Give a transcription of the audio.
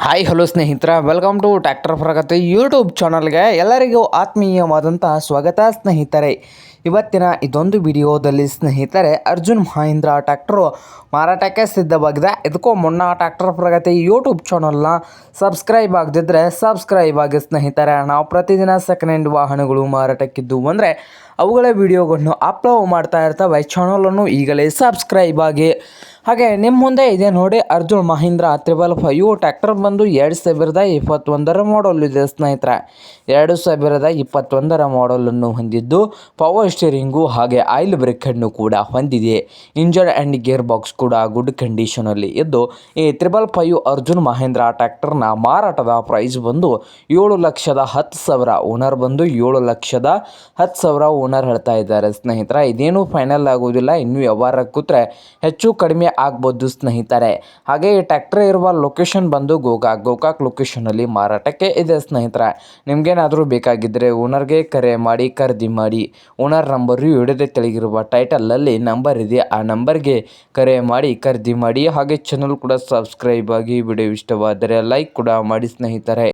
Hi hello ಸ್ನೇಹಿತರ. Welcome to tractor Pragati YouTube ಚಾನಲ್ಗೆ ಎಲ್ಲರಿಗೂ ಆತ್ಮೀಯವಾದಂಥ ಸ್ವಾಗತ, ಸ್ನೇಹಿತರೆ. ಇವತ್ತಿನ ಇದೊಂದು ವಿಡಿಯೋದಲ್ಲಿ ಸ್ನೇಹಿತರೆ, ಅರ್ಜುನ್ ಮಹೇಂದ್ರ ಟ್ಯಾಕ್ಟ್ರು ಮಾರಾಟಕ್ಕೆ ಸಿದ್ಧವಾಗಿದೆ. ಇದಕ್ಕೂ ಮುನ್ನ ಟ್ಯಾಕ್ಟರ್ ಪ್ರಗತಿ ಯೂಟ್ಯೂಬ್ ಚಾನಲ್ನ ಸಬ್ಸ್ಕ್ರೈಬ್ ಆಗದಿದ್ದರೆ ಸಬ್ಸ್ಕ್ರೈಬ್ ಆಗಿ, ಸ್ನೇಹಿತರೆ. ನಾವು ಪ್ರತಿದಿನ ಸೆಕೆಂಡ್ ಹ್ಯಾಂಡ್ ವಾಹನಗಳು ಮಾರಾಟಕ್ಕಿದ್ದು ಅಂದರೆ ಅವುಗಳ ವಿಡಿಯೋಗಳನ್ನು ಅಪ್ಲೋಡ್ ಮಾಡ್ತಾ ಇರ್ತವೆ. ಚಾನಲನ್ನು ಈಗಲೇ ಸಬ್ಸ್ಕ್ರೈಬ್ ಆಗಿ ಹಾಗೆ ನಿಮ್ಮ ಮುಂದೆ ಇದೆ ನೋಡಿ Arjun Mahindra triple five. Tractor ಬಂದು ಎರಡು ಸಾವಿರದ ಇಪ್ಪತ್ತೊಂದರ ಮಾಡಲ್ ಇದೆ ಸ್ನೇಹಿತರೆ. ಎರಡು ಸಾವಿರದ ಇಪ್ಪತ್ತೊಂದರ ಮಾಡಲನ್ನು ಹೊಂದಿದ್ದು ಪವರ್ ಸ್ಟೀರಿಂಗು ಹಾಗೆ ಆಯಿಲ್ ಬ್ರೇಕನ್ನು ಕೂಡ ಹೊಂದಿದೆ. ಇಂಜನ್ ಆ್ಯಂಡ್ ಗೇರ್ ಬಾಕ್ಸ್ ಕೂಡ ಗುಡ್ ಕಂಡೀಷನಲ್ಲಿ ಇದ್ದು ಈ ತ್ರಿಬಲ್ ಫೈವ್ ಅರ್ಜುನ್ ಮಹೇಂದ್ರ ಟ್ಯಾಕ್ಟರ್ನ ಮಾರಾಟದ ಪ್ರೈಸ್ ಬಂದು ಏಳು ಲಕ್ಷದ ಹತ್ತು ಸಾವಿರ. ಓನರ್ ಬಂದು ಏಳು ಲಕ್ಷದ ಹತ್ತು ಸಾವಿರ ಓನರ್ ಹೇಳ್ತಾ ಇದ್ದಾರೆ ಸ್ನೇಹಿತರೆ. ಇದೇನು ಫೈನಲ್ ಆಗೋದಿಲ್ಲ ಇನ್ನೂ ವ್ಯವಹಾರ ಕೂತ್ರೆ ಹೆಚ್ಚು ಕಡಿಮೆ ಆಗ್ಬೋದು ಸ್ನೇಹಿತರೆ. ಹಾಗೆ ಈ ಟ್ರ್ಯಾಕ್ಟರ್ ಇರುವ ಲೊಕೇಶನ್ ಬಂದು ಗೋಕಾಕ್. ಗೋಕಾಕ್ ಲೊಕೇಶನಲ್ಲಿ ಮಾರಾಟಕ್ಕೆ ಇದೆ ಸ್ನೇಹಿತರೆ. ನಿಮಗೇನಾದರೂ ಬೇಕಾಗಿದ್ದರೆ ಓನರ್ಗೆ ಕರೆ ಮಾಡಿ, ಖರೀದಿ ಮಾಡಿ. ಓನರ್ ನಂಬರು ಹಿಡಿದೇ ತೆಳಗಿರುವ ಟೈಟಲಲ್ಲಿ ನಂಬರ್ ಇದೆ. ಆ ನಂಬರ್ಗೆ ಕರೆ ಮಾಡಿ, ಖರೀದಿ ಮಾಡಿ. ಹಾಗೆ ಚಾನಲ್ ಕೂಡ ಸಬ್ಸ್ಕ್ರೈಬ್ ಆಗಿ ವಿಡಿಯೋ ಇಷ್ಟವಾದರೆ ಲೈಕ್ ಕೂಡ ಮಾಡಿ ಸ್ನೇಹಿತರೆ.